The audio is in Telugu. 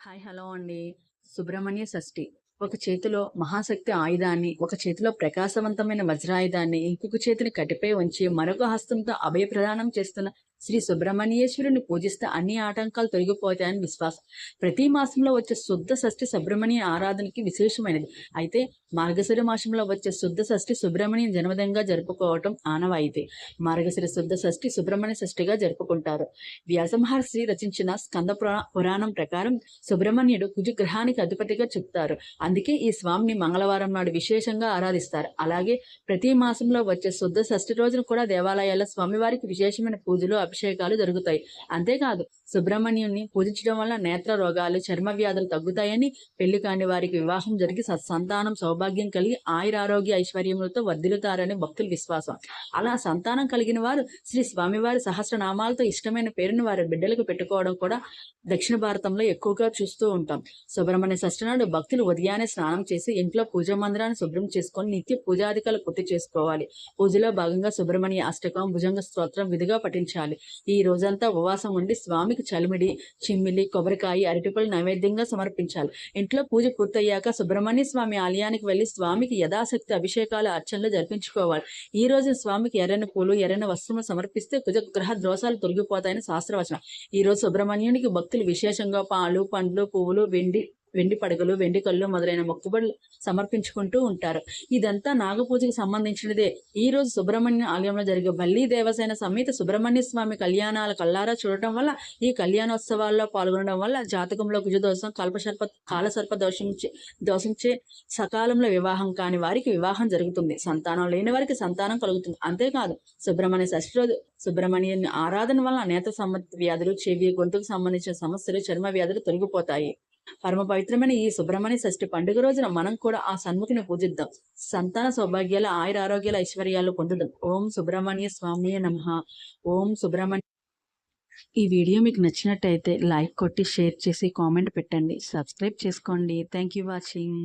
హాయ్ హలో అండి. సుబ్రహ్మణ్య షష్ఠి. ఒక చేతిలో మహాశక్తి ఆయుధాన్ని ఒక చేతిలో ప్రకాశవంతమైన వజ్రాయుధాన్ని ఇంకొక చేతిని కటిపై ఉంచి మరొక హస్తంతో అభయ ప్రదానం చేస్తున్న శ్రీ సుబ్రహ్మణ్యేశ్వరుని పూజిస్తే అన్ని ఆటంకాలు తొలగిపోతాయని విశ్వాసం. ప్రతి మాసంలో వచ్చే శుద్ధ షష్ఠి సుబ్రహ్మణ్య ఆరాధనకి విశేషమైనది. అయితే మార్గశిర మాసంలో వచ్చే శుద్ధ షష్ఠి సుబ్రహ్మణ్య జన్మదినంగా జరుపుకోవటం ఆనవాయితీ. మార్గశిర శుద్ధ షష్ఠి సుబ్రహ్మణ్య షష్ఠిగా జరుపుకుంటారు. వ్యాసమహర్షి రచించిన స్కంద పురా- పురాణం ప్రకారం సుబ్రహ్మణ్యుడు కుజగ్రహానికి అధిపతిగా చెప్తారు. అందుకే ఈ స్వామిని మంగళవారం నాడు విశేషంగా ఆరాధిస్తారు. అలాగే ప్రతి మాసంలో వచ్చే శుద్ధ షష్ఠి రోజున కూడా దేవాలయాల్లో స్వామివారికి విశేషమైన పూజలు అభిషేకాలు జరుగుతాయి. అంతేకాదు సుబ్రహ్మణ్యుని పూజించడం వల్ల నేత్ర రోగాలు చర్మ వ్యాధులు తగ్గుతాయని పెళ్ళి కాని వారికి వివాహం జరిగి సత్సంతానం సౌభాగ్యం కలిగి ఆయురారోగ్య ఐశ్వర్యములతో వర్ధిల్లుతారని భక్తుల విశ్వాసం. అలా సంతానం కలిగిన వారు శ్రీ స్వామివారి సహస్రనామాలతో ఇష్టమైన పేరును వారి బిడ్డలకు పెట్టుకోవడం కూడా దక్షిణ భారతంలో ఎక్కువగా చూస్తూ ఉంటాం. సుబ్రహ్మణ్య షష్ఠనాడు భక్తులు ఉదయాన్నే స్నానం చేసి ఇంట్లో పూజ మందిరాన్ని శుభ్రం చేసుకొని నిత్య పూజాధికాలు పూర్తి చేసుకోవాలి. పూజలో భాగంగా సుబ్రహ్మణ్య అష్టకం భుజంగ స్తోత్రం విధిగా పఠించాలి. ఈ రోజంతా ఉపవాసం ఉండి స్వామికి చలిమిడి చిమ్మిలి కొబ్బరికాయ అరటిపళ్ళు నైవేద్యంగా సమర్పించాలి. ఇంట్లో పూజ పూర్తయ్యాక సుబ్రహ్మణ్య స్వామి ఆలయానికి వెళ్ళి స్వామికి యథాశక్తి అభిషేకాలు అర్చనలు జరిపించుకోవాలి. ఈ రోజు స్వామికి ఎర్రని పూలు ఎర్రని వస్త్రములు సమర్పిస్తే కుజ గ్రహ దోషాలు తొలగిపోతాయని శాస్త్రవచనం. ఈ రోజు సుబ్రహ్మణ్యునికి భక్తులు విశేషంగా పాలు పండ్లు పువ్వులు వెండి వెండి పడగలు వెండి కళ్ళు మొదలైన మొక్కుబడులు సమర్పించుకుంటూ ఉంటారు. ఇదంతా నాగపూజకి సంబంధించినదే. ఈ రోజు సుబ్రహ్మణ్య ఆలయంలో జరిగే బల్లి దేవసేన సమేత సుబ్రహ్మణ్య స్వామి కళ్యాణాల కల్లారా చూడటం వల్ల ఈ కళ్యాణోత్సవాల్లో పాల్గొనడం వల్ల జాతకంలో కుజదోషం కల్పసర్ప కాలసర్ప దోషించే దోషించే సకాలంలో వివాహం కాని వారికి వివాహం జరుగుతుంది. సంతానం లేని వారికి సంతానం కలుగుతుంది. అంతేకాదు సుబ్రహ్మణ్య షష్ఠి రోజు సుబ్రహ్మణ్యుని ఆరాధన వల్ల నేత సంబంధిత వ్యాధులు చెవి గొంతుకు సంబంధించిన సమస్యలు చర్మ వ్యాధులు తొలగిపోతాయి. పరమ పవిత్రమైన ఈ సుబ్రహ్మణ్య షష్ఠి పండుగ రోజున మనం కూడా ఆ సన్ముఖిని పూజిద్దాం. సంతాన సౌభాగ్యాల ఆయుర ఆరోగ్యాల ఐశ్వర్యాలు పొందుదాం. ఓం సుబ్రహ్మణ్య స్వామి నమ. ఓం సుబ్రహ్మణ్య ఈ వీడియో మీకు నచ్చినట్టయితే లైక్ కొట్టి షేర్ చేసి కామెంట్ పెట్టండి. సబ్స్క్రైబ్ చేసుకోండి. Thank you watching.